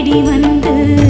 தேடி வந்து